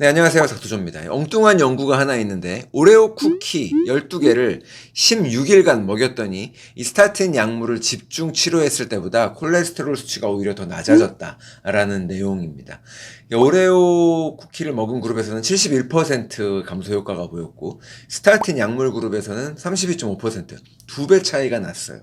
네, 안녕하세요. 작두조입니다. 엉뚱한 연구가 하나 있는데, 오레오 쿠키 12개를 16일간 먹였더니, 이 스타틴 약물을 집중 치료했을 때보다 콜레스테롤 수치가 오히려 더 낮아졌다라는 내용입니다. 이 오레오 쿠키를 먹은 그룹에서는 71% 감소 효과가 보였고, 스타틴 약물 그룹에서는 32.5%, 두 배 차이가 났어요.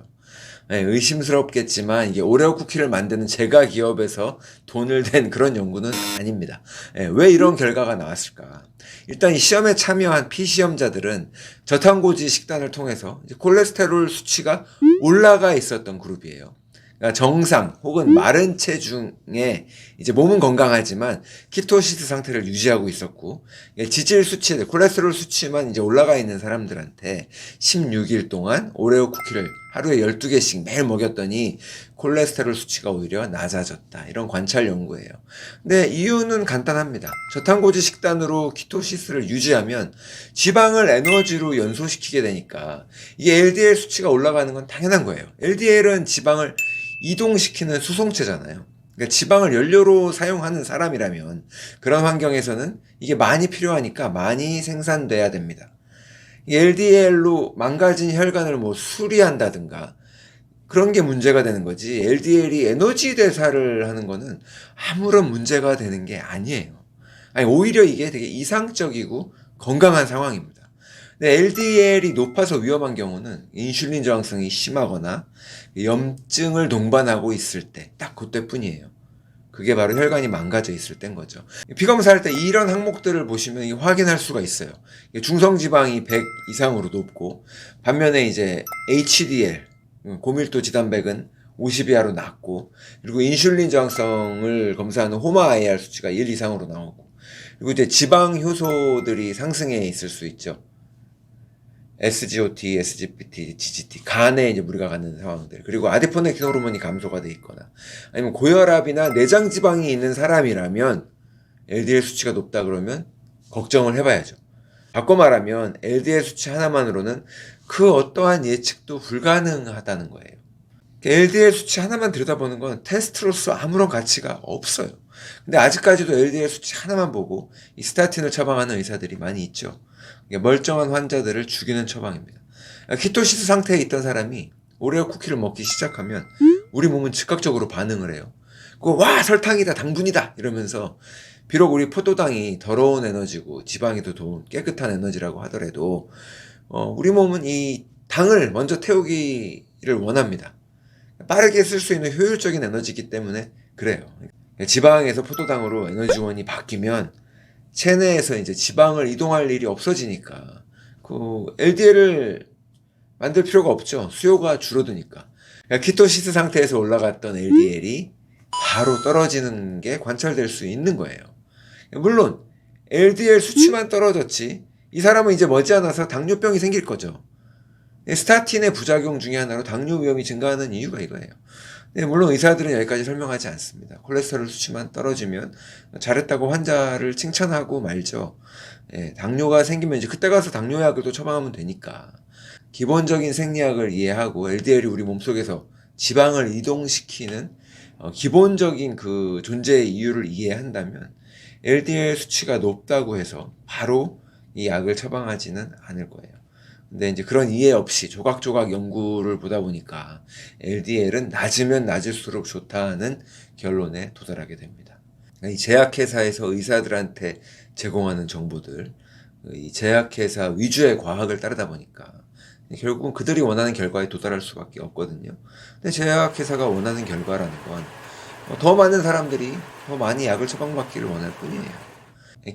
네, 의심스럽겠지만 이게 오레오 쿠키를 만드는 제가 기업에서 돈을 댄 그런 연구는 아닙니다. 네, 왜 이런 결과가 나왔을까? 일단 이 시험에 참여한 피시험자들은 저탄고지 식단을 통해서 콜레스테롤 수치가 올라가 있었던 그룹이에요. 그러니까 정상 혹은 마른 체중에 이제 몸은 건강하지만 키토시스 상태를 유지하고 있었고 예, 지질 수치, 콜레스테롤 수치만 이제 올라가 있는 사람들한테 16일 동안 오레오 쿠키를 하루에 12개씩 매일 먹였더니 콜레스테롤 수치가 오히려 낮아졌다. 이런 관찰 연구예요. 근데 이유는 간단합니다. 저탄고지 식단으로 키토시스를 유지하면 지방을 에너지로 연소시키게 되니까 이게 LDL 수치가 올라가는 건 당연한 거예요. LDL은 지방을 이동시키는 수송체잖아요. 그러니까 지방을 연료로 사용하는 사람이라면 그런 환경에서는 이게 많이 필요하니까 많이 생산돼야 됩니다. LDL로 망가진 혈관을 뭐 수리한다든가 그런 게 문제가 되는 거지 LDL이 에너지 대사를 하는 거는 아무런 문제가 되는 게 아니에요. 아니 오히려 이게 되게 이상적이고 건강한 상황입니다. 근데 LDL이 높아서 위험한 경우는 인슐린 저항성이 심하거나 염증을 동반하고 있을 때 딱 그때뿐이에요. 그게 바로 혈관이 망가져 있을 때인 거죠. 피검사할 때 이런 항목들을 보시면 확인할 수가 있어요. 중성지방이 100 이상으로 높고 반면에 이제 HDL 고밀도 지단백은 50 이하로 낮고 그리고 인슐린 저항성을 검사하는 호마 IR 수치가 1 이상으로 나오고 그리고 이제 지방 효소들이 상승해 있을 수 있죠. SGOT, SGPT, GGT, 간에 이제 무리가 가는 상황들. 그리고 아디포넥틴 호르몬이 감소가 돼 있거나, 아니면 고혈압이나 내장 지방이 있는 사람이라면, LDL 수치가 높다 그러면, 걱정을 해봐야죠. 바꿔 말하면, LDL 수치 하나만으로는 그 어떠한 예측도 불가능하다는 거예요. LDL 수치 하나만 들여다보는 건 테스트로서 아무런 가치가 없어요. 근데 아직까지도 LDL 수치 하나만 보고 이 스타틴을 처방하는 의사들이 많이 있죠. 멀쩡한 환자들을 죽이는 처방입니다. 키토시스 상태에 있던 사람이 오레오 쿠키를 먹기 시작하면 우리 몸은 즉각적으로 반응을 해요. 와 설탕이다 당분이다 이러면서 비록 우리 포도당이 더러운 에너지고 더 좋은 깨끗한 에너지라고 하더라도 어, 우리 몸은 이 당을 먼저 태우기를 원합니다. 빠르게 쓸 수 있는 효율적인 에너지이기 때문에 그래요. 지방에서 포도당으로 에너지원이 바뀌면 체내에서 이제 지방을 이동할 일이 없어지니까 그 LDL을 만들 필요가 없죠. 수요가 줄어드니까. 그러니까 키토시스 상태에서 올라갔던 LDL이 바로 떨어지는 게 관찰될 수 있는 거예요. 물론 LDL 수치만 떨어졌지 이 사람은 이제 머지않아서 당뇨병이 생길 거죠. 스타틴의 부작용 중에 하나로 당뇨 위험이 증가하는 이유가 이거예요. 네, 물론 의사들은 여기까지 설명하지 않습니다. 콜레스테롤 수치만 떨어지면 잘했다고 환자를 칭찬하고 말죠. 네, 당뇨가 생기면 이제 그때 가서 당뇨약을 또 처방하면 되니까. 기본적인 생리학을 이해하고 LDL이 우리 몸속에서 지방을 이동시키는 어, 기본적인 그 존재의 이유를 이해한다면 LDL 수치가 높다고 해서 바로 이 약을 처방하지는 않을 거예요. 근데 이제 그런 이해 없이 조각조각 연구를 보다 보니까 LDL은 낮으면 낮을수록 좋다는 결론에 도달하게 됩니다. 이 제약회사에서 의사들한테 제공하는 정보들, 이 제약회사 위주의 과학을 따르다 보니까 결국은 그들이 원하는 결과에 도달할 수밖에 없거든요. 근데 제약회사가 원하는 결과라는 건 더 많은 사람들이 더 많이 약을 처방받기를 원할 뿐이에요.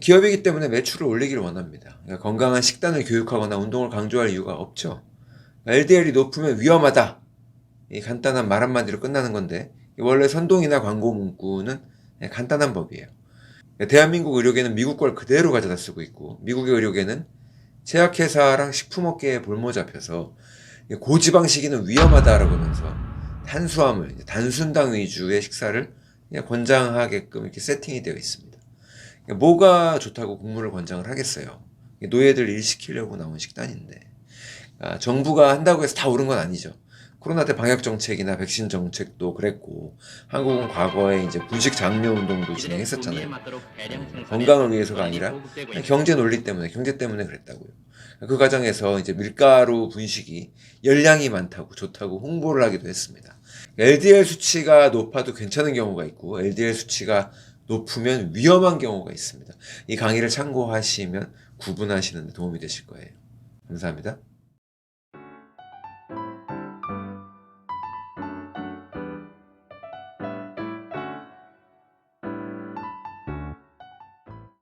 기업이기 때문에 매출을 올리기를 원합니다. 그러니까 건강한 식단을 교육하거나 운동을 강조할 이유가 없죠. LDL이 높으면 위험하다. 이 간단한 말 한마디로 끝나는 건데 원래 선동이나 광고 문구는 간단한 법이에요. 대한민국 의료계는 미국 걸 그대로 가져다 쓰고 있고 미국의 의료계는 제약회사랑 식품업계에 볼모 잡혀서 고지방식이는 위험하다라고 하면서 탄수화물, 단순당 위주의 식사를 권장하게끔 이렇게 세팅이 되어 있습니다. 뭐가 좋다고 국물을 권장을 하겠어요. 노예들 일 시키려고 나온 식단인데. 아, 정부가 한다고 해서 다 옳은 건 아니죠. 코로나 때 방역 정책이나 백신 정책도 그랬고 한국은 과거에 이제 분식 장려 운동도 진행했었잖아요. 건강을 위해서가 아니라 경제 논리 때문에 경제 때문에 그랬다고요. 그 과정에서 이제 밀가루 분식이 열량이 많다고 좋다고 홍보를 하기도 했습니다. LDL 수치가 높아도 괜찮은 경우가 있고 LDL 수치가 높으면 위험한 경우가 있습니다. 이 강의를 참고하시면 구분하시는 데 도움이 되실 거예요. 감사합니다.